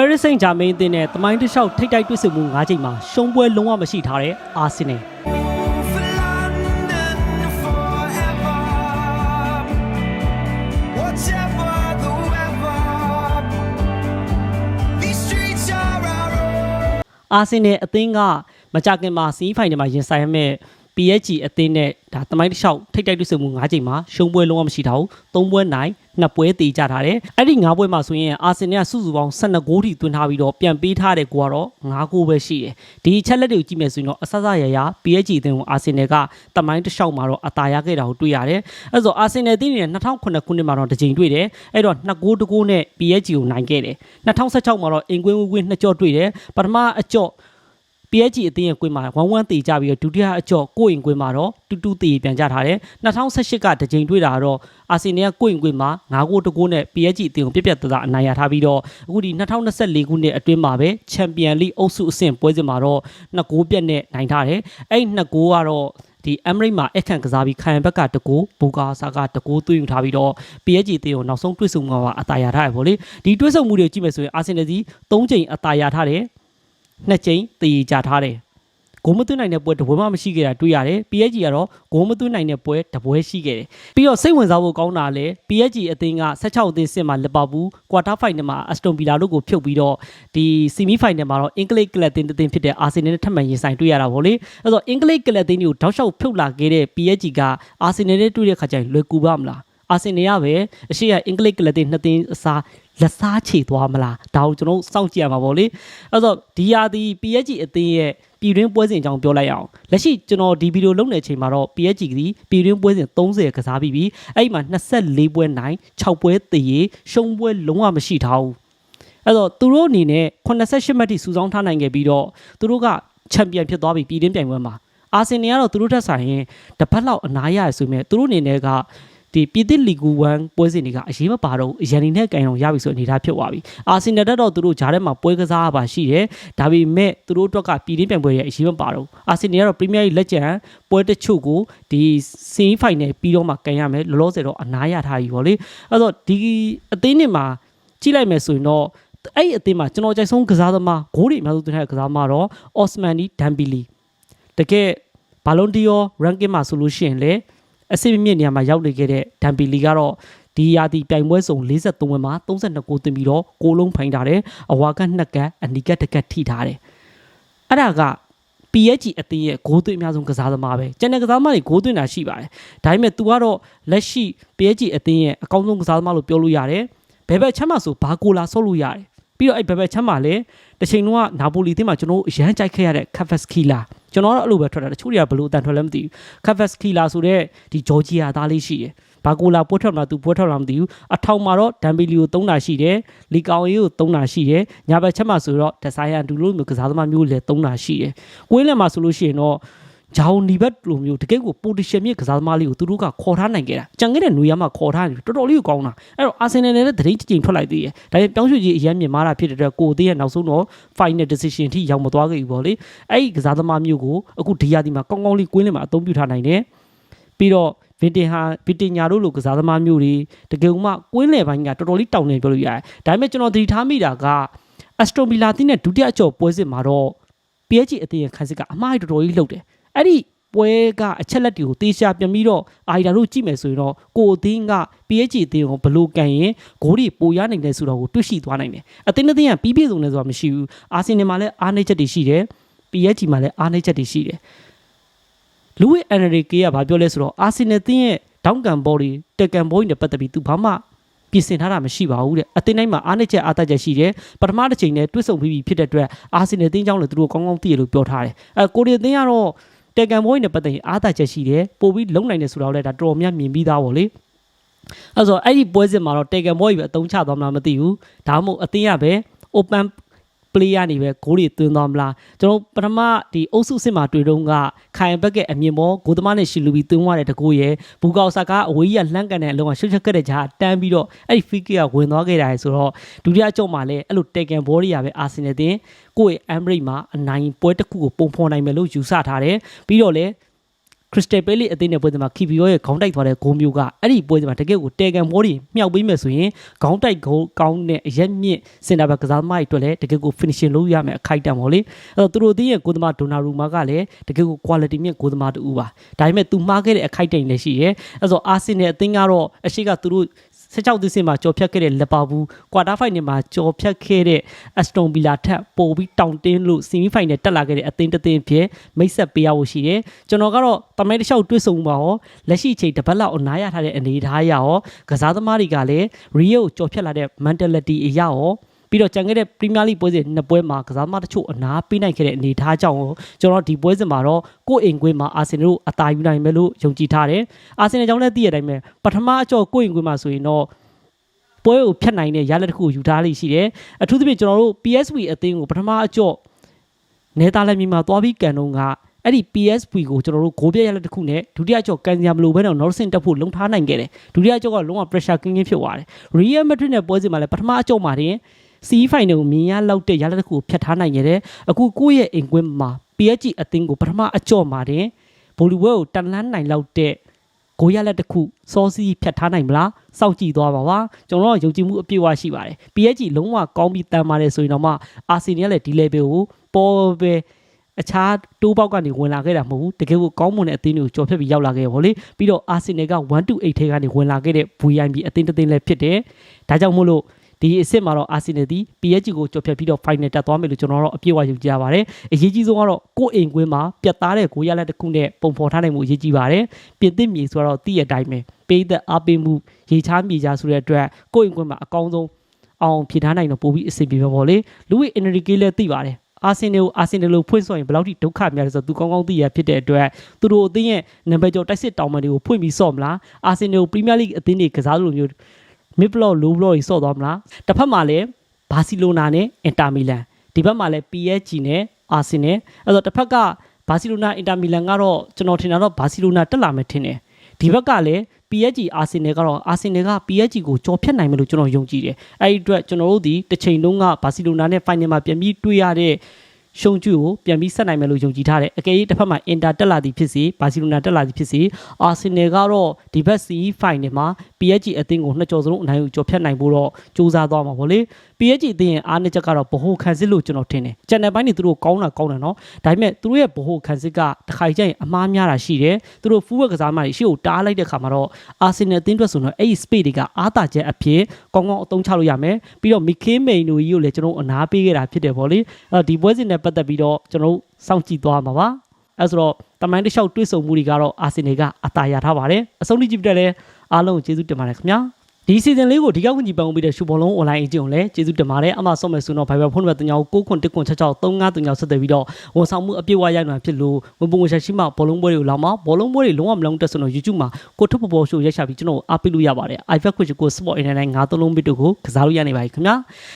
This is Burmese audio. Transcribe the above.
ပဲရစ်စိန့်ဂျာမိန်အသင်းနဲ့တမိုင်းတစ်လျှောက်ထိပ်တိုက်တွေ့ဆုံမှု၅ချိန်မှာရှုံးပွဲလုံးဝမရှိထားတဲ့အာဆင်နယ် for London forever. Whatever the weather, these streets are our own. အာဆင်နယ်အသင်းကမကြခင်မှာစီးဖိုင်နယ်မှာရင်ဆိုင်ရမယ့် PSG အသင်းနဲ့ဒါတမိုင်းတစ်လျှောက်ထိပ်တိုက်တွေ့ဆုံမှု၅ချိန်မှာရှုံးပွဲလုံးဝမရှိထားဘူး၃ပွဲနိုင်နှစ်ပွဲတည်ကြထားတယ်အဲ့ဒီ၅ပွဲမှာဆိုရင်အာဆင်နယ်ကစုစုပေါင်း12ဂိုးထိသွင်းထားပြီးတော့ပြန်ပေးထားတဲ့ကိုကတော့9ဂိုးပဲရှိတယ်ဒီအချက်လက်တွေကိုကြည့်မယ်ဆိုရင်တော့အဆဆရရ PSG အသင်းကိုအာဆင်နယ်ကတမိုင်းတစ်လျှောက်မှာတော့အသာရခဲ့တာကိုတွေ့ရတယ်အဲ့ဆိုအာဆင်နယ်အသင်းနဲ့2009ခုနှစ်မှာတော့တစ်ချိန်တွေ့တယ်အဲ့တော့2ဂိုးတဂိုးနဲ့ PSG ကိုနိုင်ခဲ့တယ်2016မှာတော့အင်ကွင်းဝင်းဝင်းနှစ်ကြော့တွေ့တယ်ပထမအကြော့ PSG အသင်းရဲ့ကွင်းမှာ1-1တေကြပြီးတော့ဒုတိယအကြော့ကိုယ့်ရင်ကွင်းမှာတော့2-2တေပြန်ကြထားတယ်2018ကတကြိမ်တွေ့တာကတော့အာဆင်နယ်ကကိုယ့်ရင်ကွင်းမှာ9ဂိုးတဂိုးနဲ့ PSG အသင်းကိုပြက်ပြက်သားသားအနိုင်ရထားပြီးတော့အခုဒီ2024ခုနှစ်အတွင်းမှာပဲချန်ပီယံလိအုပ်စုအဆင့်ပွဲစဉ်မှာတော့2ဂိုးပြက်နဲ့နိုင်ထားတယ်အဲ့2ဂိုးကတော့ဒီအမရိမှာအခန့်ကစားပြီးခိုင်ဘက်ကတကူဘူကာဆာကတကူသွင်းယူထားပြီးတော့ PSG အသင်းကိုနောက်ဆုံးတွေ့ဆုံမှာပါအသာရထားရပေါ့လေဒီတွေ့ဆုံမှုတွေကြည့်မယ်ဆိုရင်အာဆင်နယ်စီ3ချိန်အသာရထားတယ် နှစ်ကြိမ်တည်ကြထားတယ်ဂိုးမသွင်းနိုင်တဲ့ပွဲတစ်ပွဲမှမရှိခဲ့တာတွေ့ရတယ် PSG ကတော့ဂိုးမသွင်းနိုင်တဲ့ပွဲတစ်ပွဲရှိခဲ့တယ်ပြီးတော့စိတ်ဝင်စားဖို့ကောင်းတာလဲ PSG အသင်းက16အသင်းစစ်မှာလီဗာပူးကွာတာဖိုင်နယ်မှာအစတွန်ဗီလာတို့ကိုဖြုတ်ပြီးတော့ဒီဆီမီဖိုင်နယ်မှာတော့အင်္ဂလိပ်ကလပ်အသင်းတစ်သင်းဖြစ်တဲ့အာဆင်နယ်နဲ့ထပ်မံရင်ဆိုင်တွေ့ရတာဗောလေအဲ့တော့အင်္ဂလိပ်ကလပ်အသင်းကိုတောက်လျှောက်ဖြုတ်လာခဲ့တဲ့ PSG ကအာဆင်နယ်နဲ့တွေ့တဲ့ခါကျရင်လွယ်ကူပါမလားအာဆင်နယ်ကပဲအရှိကအင်္ဂလိပ်ကလပ်အသင်းနှစ်သင်းအစား လက်စားချေသွားမလားဒါကိုကျွန်တော်တို့စောင့်ကြည့်ရမှာဗောလေအဲ့တော့ဒီယာဒီ PSG အသင်းရဲ့ပြည်တွင်းပွဲစဉ်အကြောင်းပြောလိုက်ရအောင်လက်ရှိကျွန်တော်ဒီဗီဒီယိုလုပ်နေချိန်မှာတော့ PSG ကဒီပြည်တွင်းပွဲစဉ်30ကစားပြီးပြီအဲ့ဒီမှာ24ပွဲနိုင်6ပွဲတည်ရရှုံးပွဲလုံးဝမရှိထားဘူးအဲ့တော့သူတို့အနေနဲ့88မှတ်ထိစုဆောင်းထားနိုင်ခဲ့ပြီးတော့သူတို့ကချန်ပီယံဖြစ်သွားပြီပြည်တွင်းပြိုင်ပွဲမှာအာဆင်နယ်ကတော့သူတို့ထက်ဆိုင်ရင်တစ်ပတ်လောက်အနားရရဆိုပေမဲ့သူတို့အနေနဲ့က ဒီပြည်သစ်လီဂူ1ပွဲစဉ်တွေကအရေးမပါတော့ဘူးရန်နီနဲ့ကန်အောင်ရပြီဆိုအနေထားဖြစ်သွားပြီအာဆင်နယ်တက်တော့သူတို့ဂျားထဲမှာပွဲကစားရပါရှိတယ်ဒါပေမဲ့သူတို့အတွက်ကပြည်တွင်းပြိုင်ပွဲတွေအရေးမပါတော့ဘူးအာဆင်နယ်ကတော့ပရီးမီးယားလိလက်ကျန်ပွဲတချို့ကိုဒီဆီမီဖိုင်နယ်ပြီးတော့မှကန်ရမယ်လောလောဆယ်တော့အနားရထားပြီဗောလေအဲ့တော့ဒီအသင်းတွေမှာကြည့်လိုက်မယ်ဆိုရင်တော့အဲ့ဒီအသင်းမှာကျွန်တော်ကြိုက်ဆုံးကစားသမားဂိုးတွေအများဆုံးသွင်းတဲ့ကစားသမားတော့အော့စမန်နီဒမ်ဘီလီတကယ်ဘာလွန်ဒီယော ranking မှာဆိုလို့ရှိရင်လေ အဆင့်မြင့်နေရာမှာရောက်နေခဲ့တဲ့ဒမ်ဘီလီကတော့ဒီရာသီပြိုင်ပွဲစုံ53ပွဲမှာ32ဂိုးသွင်းပြီးတော့ဂိုးလုံးဖိုင်ထားတယ်အဝါကနှစ်ကန်အနီကတစ်ကတ်ထိထားတယ်အဲ့ဒါက PSG အသင်းရဲ့ဂိုးသွင်းအများဆုံးကစားသမားပဲကျန်တဲ့ကစားသမားတွေဂိုးသွင်းတာရှိပါတယ်ဒါပေမဲ့ तू ကတော့လက်ရှိ PSG အသင်းရဲ့အကောင်းဆုံးကစားသမားလို့ပြောလို့ရတယ်ဘယ်ဘက်ချမ်းမှာဆိုဘာကိုလာဆော့လို့ရတယ် ပြီးတော့အဲ့ဘယ်ဘက်ချမ်းမှာလည်းတစ်ချိန်လုံးကနာပိုလီအသင်းမှာကျွန်တော်တို့အရန်ကြိုက်ခဲ့ရတဲ့ Cavaskila ကျွန်တော်ကတော့အဲ့လိုပဲထွက်တာတချို့တွေကဘယ်လိုအတန်ထွက်လဲမသိဘူး Cavaskila ဆိုတဲ့ဒီဂျော်ဂျီယာသားလေးရှိတယ်ဘာကိုလာပွဲထွက်မှာသူပွဲထွက်လာမသိဘူးအထောင်မှာတော့ဒမ်ဘီလီကိုသုံးတာရှိတယ်လီကောင်ရေးကိုသုံးတာရှိတယ်ညာဘက်ချက်မှာဆိုတော့ဒဆိုင်ယန်ဒူလိုမျိုးကစားသမားမျိုးလည်းသုံးတာရှိတယ်ကွင်းလယ်မှာဆိုလို့ရှိရင်တော့ ဂျောင်နီဘက်လိုမျိုးတကယ့်ကိုပိုတီရှင်မြင့်ကစားသမားလေးကိုသူတို့ကခေါ်ထားနိုင်ခဲ့တာကြံခဲ့တဲ့နွေရမှာခေါ်ထားတယ်တော်တော်လေးကိုကောင်းတာအဲ့တော့အာဆင်နယ်နဲ့လည်းသတင်းကြိမ်ထွက်လိုက်သေးတယ်ဒါပေမဲ့ပြောင်းရွှေ့ကြီးအရန်မြင်မာတာဖြစ်တဲ့အတွက်ကိုအသေးရဲ့နောက်ဆုံးတော့ final decision ထိရောက်မသွားခဲ့ဘူးပေါ့လေအဲ့ဒီကစားသမားမျိုးကိုအခုဒီယာဒီမှာကောင်းကောင်းလေးကွင်းလယ်မှာအသုံးပြုထားနိုင်တယ်ပြီးတော့ဗင်တင်ဟာဗင်တင်ညာတို့လိုကစားသမားမျိုးတွေတကယ်မှကွင်းလယ်ပိုင်းကတော်တော်လေးတောင်းနေပြောလို့ရတယ်ဒါပေမဲ့ကျွန်တော်သတိထားမိတာကအက်စတိုဗီလာတင်းနဲ့ဒုတိယအကျော်ပွဲစစ်မှာတော့ PSG အသင်းရဲ့ခန်းစစ်ကအမှားတော်တော်ကြီးလှုပ်တယ် အဲ့ဒီပွဲကအချက်လက်တွေကိုတေချာပြန်ပြီးတော့အာရီဒါတို့ကြည့်မယ်ဆိုရင်တော့ကိုအသင်းက PSG အသင်းကိုဘလို့ကန်ရင်ဂိုးတွေပိုရနိုင်တယ်ဆိုတော့ကိုတွေ့ရှိသွားနိုင်တယ်အသင်းတစ်သင်းကပြီးပြည့်စုံတယ်ဆိုတာမရှိဘူးအာဆင်နယ်မှာလည်းအားနည်းချက်တွေရှိတယ် PSG မှာလည်းအားနည်းချက်တွေရှိတယ်လူဝစ်အန်ရီကေကဘာပြောလဲဆိုတော့အာဆင်နယ်သင်းရဲ့ဒေါင်းကန်ဘော်တွေတက်ကန်ဘော်တွေနဲ့ပတ်သက်ပြီးသူဘာမှပြင်ဆင်ထားတာမရှိပါဘူးတဲ့အတင်းတိုင်းမှာအားနည်းချက်အားတက်ချက်ရှိတယ်ပထမတစ်ချိန်နဲ့တွစ်ဆုံပြီးပြီဖြစ်တဲ့အတွက်အာဆင်နယ်သင်းကြောင့်လည်းသူတို့ကောင်းကောင်းသိရလို့ပြောထားတယ်အဲကိုရီးယားသင်းကတော့ တက်ကန်ဘော်တွေနဲ့ပတ်သက်ရင်အားတက်ချက်ရှိတယ်ပို့ပြီးလုံနိုင်တယ်ဆိုတော့လည်းဒါတော်တော်များမြင်ပြီးသားပေါ့လေအဲဆိုအဲ့ဒီပွဲစဉ်မှာတော့တေကန်ဘော်ကြီးပဲအတုံးချသွားမလားမသိဘူးဒါမှမဟုတ်အတင်းရပဲ open play ကနေပဲဂိုးတွေသွင်းသွားမလားကျွန်တော်ပထမဒီအုပ်စုစစ်မှာတွေ့တော့ကခိုင်ဘက်ကအမြင်ပေါ်ဂိုးသမားနဲ့ရှီလူပြီးသွင်းသွားတဲ့တကူရဲ့ဘူကောက်ဆာကအဝေးကြီးကလှမ်းကန်တဲ့အလုံးကရှုပ်ချက်ခဲ့တဲ့ကြားတန်းပြီးတော့အဲ့ဒီ free kick ကဝင်သွားခဲ့တာဆိုတော့ဒုတိယအကြော့မှာလည်းအဲ့လိုတေကန်ဘောတွေကပဲအာဆင်နယ်တင်ကိုယ့်ရဲ့ Emirates မှာအနိုင်ပွဲတစ်ခုကိုပုံဖော်နိုင်မယ်လို့ယူဆထားတယ်ပြီးတော့လည်း Crystal Palace အသင်းနဲ့ပွဲစဉ်မှာ KPO ရဲ့ခေါင်းတိုက်သွားတဲ့ဂိုးမျိုးကအဲ့ဒီပွဲစဉ်မှာတကယ့်ကိုတဲကန်ဘောဒီမြောက်ပေးမယ်ဆိုရင်ခေါင်းတိုက်ဂိုးကောင်းတဲ့အရက်မြင့်စင်တာဘက်ကစားသမားတွေအတွက်လည်းတကယ့်ကို finishing လုပ်ရမယ်အခိုက်အတန့်ပေါ့လေအဲ့တော့သူတို့အသင်းရဲ့ဂိုးသမားဒိုနာရူမာကလည်းတကယ့်ကို quality မြင့်ဂိုးသမားတူပါဒါပေမဲ့သူမှားခဲ့တဲ့အခိုက်အတန့်လည်းရှိရဲအဲ့တော့အာဆင်နယ်အသင်းကတော့အရှိကသူတို့ 16သင်းစင်မှာကြော်ဖြတ်ခဲ့တဲ့လက်ပါဘူးကွာတာဖိုင်နယ်မှာကြော်ဖြတ်ခဲ့တဲ့အစတွန်ဗီလာထက်ပိုပြီးတောင်တင်းလို့ဆီမီဖိုင်နယ်တက်လာခဲ့တဲ့အသင်းတစ်သင်းဖြစ်မိတ်ဆက်ပေးရဖို့ရှိတယ်ကျွန်တော်ကတော့တမိုင်းတစ်လျှောက်တွေ့ဆုံပါဟောလက်ရှိအချိန်တစ်ပတ်လောက်အနားရထားတဲ့အနေအထားအရရောကစားသမားတွေကလည်း Rio ကိုကြော်ဖြတ်လာတဲ့ mentality အရရော ပြီးတော့ကြံခဲ့တဲ့ Premier League ပွဲစဉ်နှစ်ပွဲမှာကစားသမားတချို့အနားပေးနိုင်ခဲ့တဲ့အနေအထားကြောင့်ကျွန်တော်ဒီပွဲစဉ်မှာတော့ကိုယ့်အိမ်ကွင်းမှာအာဆင်နယ်တို့အသာယူနိုင်မယ်လို့ယုံကြည်ထားတယ်အာဆင်နယ်ကြောင့်လည်းသိရတဲ့အတိုင်းပဲပထမအကျော်ကိုယ့်အိမ်ကွင်းမှာဆိုရင်တော့ပွဲကိုဖျက်နိုင်တဲ့ရလဒ်တစ်ခုကိုယူထားလိမ့်ရှိတယ်အထူးသဖြင့်ကျွန်တော်တို့ PSV အသင်းကိုပထမအကျော့နေသားလည်းမြန်မာသွားပြီးကန်တော့ကအဲ့ဒီ PSV ကိုကျွန်တော်တို့ဂိုးပြရလက်တစ်ခုနဲ့ဒုတိယအကျော့ကန်စရာမလိုဘဲတော့နောက်ဆင့်တက်ဖို့လုံထားနိုင်ခဲ့တယ်ဒုတိယအကျော့ကလုံးဝ pressure ကင်းကင်းဖြစ်သွားတယ် Real Madrid နဲ့ပွဲစဉ်မှာလည်းပထမအကျော့မှာတင် C final ကိုမြင်ရလောက်တဲ့ရလဒ်တစ်ခုကိုဖျက်ထားနိုင်ခဲ့တယ်အခုကိုယ့်ရဲ့အိမ်ကွင်းမှာ PSG အသင်းကိုပထမအကျော့မှာတင်ဗိုလ်လူပွဲကိုတန်လန်းနိုင်လောက်တဲ့ကိုရလက်တစ်ခုစောစီးဖြတ်ထားနိုင်မလားစောင့်ကြည့်သွားပါပါကျွန်တော်တို့ယုံကြည်မှုအပြည့်အဝရှိပါတယ် PSG လုံးဝကောင်းပြီးတန်ပါတယ်ဆိုရင်တော့မှအာဆင်နယ်ကလည်းဒီ level ကိုပေါ်ပဲအခြားတိုးပေါက်ကနေဝင်လာခဲ့တာမဟုတ်ဘူးတကယ်ကိုကောင်းမွန်တဲ့အသင်းတွေကိုကြော်ဖြတ်ပြီးရောက်လာခဲ့ရပါလေပြီးတော့အာဆင်နယ်က1-8ထဲကနေဝင်လာခဲ့တဲ့ VIP အသင်းတစ်သင်းလည်းဖြစ်တယ်ဒါကြောင့်မို့လို့ ဒီအစ်စ်မှာတော့အာဆင်နယ်ဒီ PSG ကိုကြော်ဖြတ်ပြီးတော့ final တက်သွားမယ်လို့ကျွန်တော်တို့အပြည့်အဝယုံကြည်ရပါတယ်အရေးကြီးဆုံးကတော့ကိုယ့်အိမ်ကွင်းမှာပြတ်သားတဲ့ကိုရလက်တစ်ခုနဲ့ပုံဖော်ထားနိုင်မှုအရေးကြီးပါတယ်ပြင်သစ်မြေဆိုတော့တည့်ရတိုင်းပဲပေးသက်အားပေးမှုရေချားမြေချားဆိုတဲ့အတွက်ကိုယ့်အိမ်ကွင်းမှာအကောင်းဆုံးအောင်ဖြည့်ထားနိုင်တော့ပိုပြီးအဆင်ပြေမှာပေါ့လေလူဝိအင်နရီကေလည်းသိပါတယ်အာဆင်နယ်ကိုအာဆင်နယ်လို့ဖွင့်ဆိုရင်ဘယ်လောက်ထိဒုက္ခများလဲဆိုတော့သူကောင်းကောင်းသိရဖြစ်တဲ့အတွက်သူတို့အသင်းရဲ့နံပါတ်ကျော်တိုက်စစ်တောင်ပန်တွေကိုဖွင့်ပြီးဆော့မလားအာဆင်နယ်ကိုပရီးမီးယားလိအသင်းတွေကစားလို့မျိုး မစ်ဘလော့လိုဘလော့တွေဆော့သွားမလားတစ်ဖက်မှာလည်းဘာစီလိုနာနဲ့အင်တာမီလန်ဒီဘက်မှာလည်း PSG နဲ့အာဆင်နယ်အဲ့တော့တစ်ဖက်ကဘာစီလိုနာအင်တာမီလန်ကတော့ကျွန်တော်ထင်တာတော့ဘာစီလိုနာတက်လာမယ်ထင်တယ်ဒီဘက်ကလည်း PSG အာဆင်နယ်ကတော့အာဆင်နယ်က PSG ကိုကြော်ဖြတ်နိုင်မယ်လို့ကျွန်တော်ယုံကြည်တယ်။အဲဒီအတွက်ကျွန်တော်တို့ဒီတစ်ချိန်လုံးကဘာစီလိုနာနဲ့ဖိုင်နယ်မှာပြန်ပြီးတွေ့ရတဲ့ ရှုံးကျူကိုပြန်ပြီးဆက်နိုင်မယ်လို့ယုံကြည်ထားတယ်။အကယ်၍တစ်ဖက်မှာအင်တာတက်လာသည်ဖြစ်စေဘာစီလိုနာတက်လာသည်ဖြစ်စေအာဆင်နယ်ကတော့ဒီဘက်စီဖိုင်နယ်မှာ PSG အသင်းကိုနှစ်ကြော်စလုံးအနိုင်ကိုကြော်ဖြတ်နိုင်ဖို့တော့စူးစမ်းသွားမှာပေါ့လေ။ PSG အသင်းရဲ့အားနည်းချက်ကတော့ဗဟိုခံစစ်လို့ကျွန်တော်ထင်တယ်။ကျန်တဲ့ဘိုင်းတွေသူတို့ကောင်းတာကောင်းတယ်နော်။ဒါပေမဲ့သူတို့ရဲ့ဗဟိုခံစစ်ကတစ်ခါကြိုင်အမားများတာရှိတယ်။သူတို့ဖူးဝက်ကစားမှတွေရှေ့ကိုတားလိုက်တဲ့ခါမှာတော့အာဆင်နယ်အသင်းအတွက်ဆိုတော့အဲ့ဒီ space တွေကအားတာချက်အဖြစ်ကောင်းကောင်းအသုံးချလို့ရမယ်။ပြီးတော့မီခေးမိန်တို့ကြီးကိုလည်းကျွန်တော်အနာပေးခဲ့တာဖြစ်တယ်ပေါ့လေ။အဲ့တော့ဒီပွဲစဉ်နဲ့ပတ်သက်ပြီးတော့ကျွန်တော်စောင့်ကြည့်သွားမှာပါ။အဲ့ဆိုတော့တမိုင်းတစ်လျှောက်တွေးဆုံမှုတွေကတော့အာဆင်နယ်ကအသာရထားပါတယ်။အဆုံးထိကြည့်ပြတဲ့လည်းအားလုံးကိုကျေးဇူးတင်ပါတယ်ခင်ဗျာ။ဒီစီဇန်လေးကိုဒီကောက်ဝင်ကြည့်ပန်ပြီးတဲ့ရှူဘောလုံး online အကျုံလည်းကျေးဇူးတင်ပါတယ်အမှဆော့မယ်ဆိုတော့ Viber ဖုန်းနံပါတ်39 69663539ဆက်သွယ်ပြီးတော့ဝန်ဆောင်မှုအပြည့်အဝရိုက်နိုင်ဖြစ်လို့ဝင်ပုံချက်ရှိမှဘောလုံးပွဲတွေကိုလာမှာဘောလုံးပွဲတွေလုံးဝမလုံးတက်ဆိုတော့ YouTube မှာကိုထုတ်ပေါ်ပေါ်ရှိုးရိုက်ချပြီးကျွန်တော်အားပေးလို့ရပါတယ် iPad quiz ကို Sport 8953လုံးဘစ်တို့ကိုကစားလို့ရနေပါပြီခင်ဗျာ